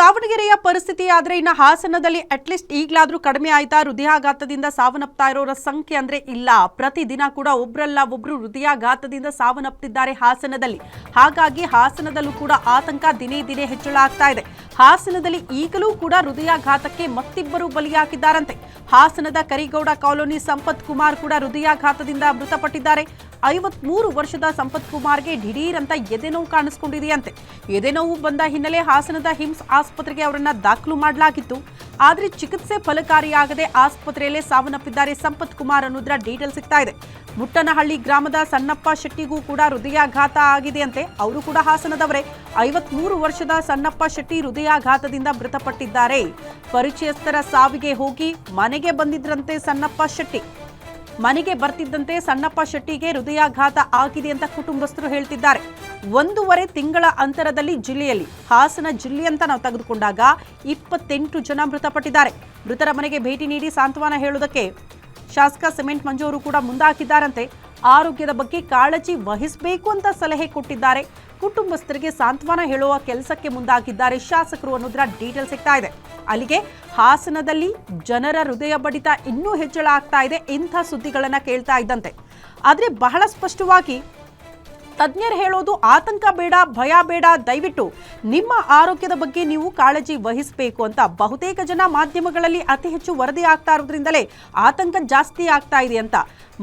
ದಾವಣಗೆರೆಯ ಪರಿಸ್ಥಿತಿ ಆದರೆ ಇನ್ನು ಹಾಸನದಲ್ಲಿ ಅಟ್ಲೀಸ್ಟ್ ಈಗಲಾದರೂ ಕಡಿಮೆ ಆಯ್ತಾ? ಹೃದಯಾಘಾತದಿಂದ ಸಾವನ್ನಪ್ತಾ ಇರೋರ ಸಂಖ್ಯೆ ಅಂದ್ರೆ ಇಲ್ಲ. ಪ್ರತಿದಿನ ಕೂಡ ಒಬ್ಬರಲ್ಲ ಒಬ್ರು ಹೃದಯಾಘಾತದಿಂದ ಸಾವನ್ನಪ್ತಿದ್ದಾರೆ ಹಾಸನದಲ್ಲಿ. ಹಾಗಾಗಿ ಹಾಸನದಲ್ಲೂ ಕೂಡ ಆತಂಕ ದಿನೇ ದಿನೇ ಹೆಚ್ಚಳ ಆಗ್ತಾ ಇದೆ. ಹಾಸನದಲ್ಲಿ ಈಗಲೂ ಕೂಡ ಹೃದಯಾಘಾತಕ್ಕೆ ಮತ್ತಿಬ್ಬರು ಬಲಿಯಾಗಿದ್ದಾರಂತೆ. ಹಾಸನದ ಕರಿಗೌಡ ಕಾಲೋನಿ ಸಂಪತ್ ಕುಮಾರ್ ಕೂಡ ಹೃದಯಾಘಾತದಿಂದ ಮೃತಪಟ್ಟಿದ್ದಾರೆ. ಐವತ್ಮೂರು ವರ್ಷದ ಸಂಪತ್ ಕುಮಾರ್ಗೆ ದಿಢೀರ್ ಅಂತ ಎದೆನೋವು ಕಾಣಿಸ್ಕೊಂಡಿದೆಯಂತೆ. ಎದೆನೋವು ಬಂದ ಹಿನ್ನೆಲೆ ಹಾಸನದ ಹಿಮ್ಸ್ ಆಸ್ಪತ್ರೆಗೆ ಅವರನ್ನ ದಾಖಲು ಮಾಡಲಾಗಿತ್ತು. ಆದ್ರೆ ಚಿಕಿತ್ಸೆ ಫಲಕಾರಿಯಾಗದೆ ಆಸ್ಪತ್ರೆಯಲ್ಲೇ ಸಾವನ್ನಪ್ಪಿದ್ದಾರೆ ಸಂಪತ್ ಕುಮಾರ್ ಅನ್ನೋದ್ರ ಡೀಟೇಲ್ ಸಿಗ್ತಾ ಇದೆ. ಮುಟ್ಟನಹಳ್ಳಿ ಗ್ರಾಮದ ಸಣ್ಣಪ್ಪ ಶೆಟ್ಟಿಗೂ ಕೂಡ ಹೃದಯಾಘಾತ ಆಗಿದೆಯಂತೆ ಅವರು ಕೂಡ ಹಾಸನದವರೇ. ಐವತ್ಮೂರು ವರ್ಷದ ಸಣ್ಣಪ್ಪ ಶೆಟ್ಟಿ ಹೃದಯಾಘಾತದಿಂದ ಮೃತಪಟ್ಟಿದ್ದಾರೆ. ಪರಿಚಯಸ್ಥರ ಸಾವಿಗೆ ಹೋಗಿ ಮನೆಗೆ ಬಂದಿದ್ರಂತೆ ಸಣ್ಣಪ್ಪ ಶೆಟ್ಟಿ. ಮನೆಗೆ ಬರ್ತಿದ್ದಂತೆ ಸಣ್ಣಪ್ಪ ಶೆಟ್ಟಿಗೆ ಹೃದಯಾಘಾತ ಆಗಿದೆ ಅಂತ ಕುಟುಂಬಸ್ಥರು ಹೇಳ್ತಿದ್ದಾರೆ. ಒಂದೂವರೆ ತಿಂಗಳ ಅಂತರದಲ್ಲಿ ಜಿಲ್ಲೆಯಲ್ಲಿ, ಹಾಸನ ಜಿಲ್ಲೆ ಅಂತ ನಾವು ತೆಗೆದುಕೊಂಡಾಗ ಇಪ್ಪತ್ತೆಂಟು ಜನ ಮೃತಪಟ್ಟಿದ್ದಾರೆ. ಮೃತರ ಮನೆಗೆ ಭೇಟಿ ನೀಡಿ ಸಾಂತ್ವನ ಹೇಳುವುದಕ್ಕೆ ಶಾಸಕ ಸಿಮೆಂಟ್ ಮಂಜೂರು ಕೂಡ ಮುಂದಾಕಿದ್ದಾರಂತೆ. ಆರೋಗ್ಯದ ಬಗ್ಗೆ ಕಾಳಜಿ ವಹಿಸಬೇಕು ಅಂತ ಸಲಹೆ ಕೊಟ್ಟಿದ್ದಾರೆ. ಕುಟುಂಬಸ್ಥರಿಗೆ ಸಾಂತ್ವನ ಹೇಳುವ ಕೆಲಸಕ್ಕೆ ಮುಂದಾಗಿದ್ದಾರೆ ಶಾಸಕರು ಅನ್ನೋದರ ಡೀಟೇಲ್ ಸಿಗ್ತಾ ಇದೆ. ಅಲ್ಲಿಗೆ ಹಾಸನದಲ್ಲಿ ಜನರ ಹೃದಯ ಬಡಿತ ಇನ್ನೂ ಹೆಚ್ಚಳ ಆಗ್ತಾ ಇದೆ ಇಂಥ ಸುದ್ದಿಗಳನ್ನ ಕೇಳ್ತಾ ಇದ್ದಂತೆ. ಆದರೆ ಬಹಳ ಸ್ಪಷ್ಟವಾಗಿ ತಜ್ಞರು ಹೇಳೋದು ಆತಂಕ ಬೇಡ, ಭಯ ಬೇಡ. ದಯವಿಟ್ಟು ನಿಮ್ಮ ಆರೋಗ್ಯದ ಬಗ್ಗೆ ನೀವು ಕಾಳಜಿ ವಹಿಸಬೇಕು ಅಂತ ಬಹುತೇಕ ಜನ ಮಾಧ್ಯಮಗಳಲ್ಲಿ ಅತಿ ಹೆಚ್ಚು ವರದಿ ಆಗ್ತಾ ಇರೋದ್ರಿಂದಲೇ ಆತಂಕ ಜಾಸ್ತಿ ಆಗ್ತಾ ಇದೆ ಅಂತ.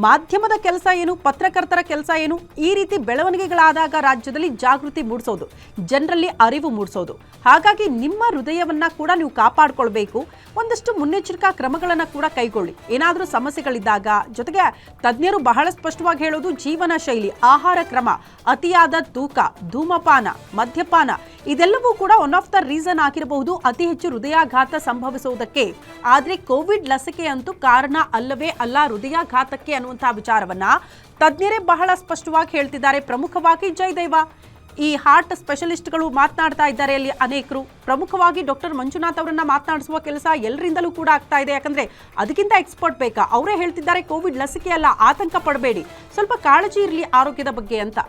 ಮಾಧ್ಯಮದ ಕೆಲಸ ಏನು, ಪತ್ರಕರ್ತರ ಕೆಲಸ ಏನು, ಈ ರೀತಿ ಬೆಳವಣಿಗೆಗಳಾದಾಗ ರಾಜ್ಯದಲ್ಲಿ ಜಾಗೃತಿ ಮೂಡಿಸೋದು, ಜನರಲ್ಲಿ ಅರಿವು ಮೂಡಿಸೋದು. ಹಾಗಾಗಿ ನಿಮ್ಮ ಹೃದಯವನ್ನ ಕೂಡ ನೀವು ಕಾಪಾಡಿಕೊಳ್ಬೇಕು. ಒಂದಷ್ಟು ಮುನ್ನೆಚ್ಚರಿಕಾ ಕ್ರಮಗಳನ್ನು ಕೂಡ ಕೈಗೊಳ್ಳಿ. ಏನಾದರೂ ಸಮಸ್ಯೆಗಳಿದ್ದಾಗ ಜೊತೆಗೆ ತಜ್ಞರು ಬಹಳ ಸ್ಪಷ್ಟವಾಗಿ ಹೇಳೋದು ಜೀವನ ಶೈಲಿ, ಆಹಾರ ಕ್ರಮ ಅತಿಯಾದ ತೂಕ, ಧೂಮಪಾನ, ಮದ್ಯಪಾನ, ಇದೆಲ್ಲವೂ ಕೂಡ ಒನ್ ಆಫ್ ದ ರೀಸನ್ ಆಗಿರಬಹುದು. ಅತಿ ಹೆಚ್ಚು ಹೃದಯಾಘಾತ ಸಂಭವಿಸುವುದಕ್ಕೆ. ಆದರೆ ಕೋವಿಡ್ ಲಸಿಕೆ ಅಂತೂ ಕಾರಣ ಅಲ್ಲವೇ ಅಲ್ಲ ಹೃದಯಾಘಾತಕ್ಕೆ ಅನ್ನುವಂತಹ ವಿಚಾರವನ್ನ ತಜ್ಞರೇ ಬಹಳ ಸ್ಪಷ್ಟವಾಗಿ ಹೇಳ್ತಿದ್ದಾರೆ. ಪ್ರಮುಖವಾಗಿ ಜಯದೇವ ಈ ಹಾರ್ಟ್ ಸ್ಪೆಷಲಿಸ್ಟ್ಗಳು ಮಾತನಾಡ್ತಾ ಇದ್ದಾರೆ. ಅಲ್ಲಿ ಅನೇಕರು, ಪ್ರಮುಖವಾಗಿ ಡಾಕ್ಟರ್ ಮಂಜುನಾಥ್ ಅವರನ್ನ ಮಾತನಾಡಿಸುವ ಕೆಲಸ ಎಲ್ಲರಿಂದಲೂ ಕೂಡ ಆಗ್ತಾ ಇದೆ. ಯಾಕಂದ್ರೆ ಅದಕ್ಕಿಂತ ಎಕ್ಸ್ಪರ್ಟ್ ಬೇಕಾ? ಅವರೇ ಹೇಳ್ತಿದ್ದಾರೆ, ಕೋವಿಡ್ ಲಸಿಕೆ ಅಲ್ಲ, ಆತಂಕ ಪಡಬೇಡಿ. ಸ್ವಲ್ಪ ಕಾಳಜಿ ಇರಲಿ ಆರೋಗ್ಯದ ಬಗ್ಗೆ ಅಂತ.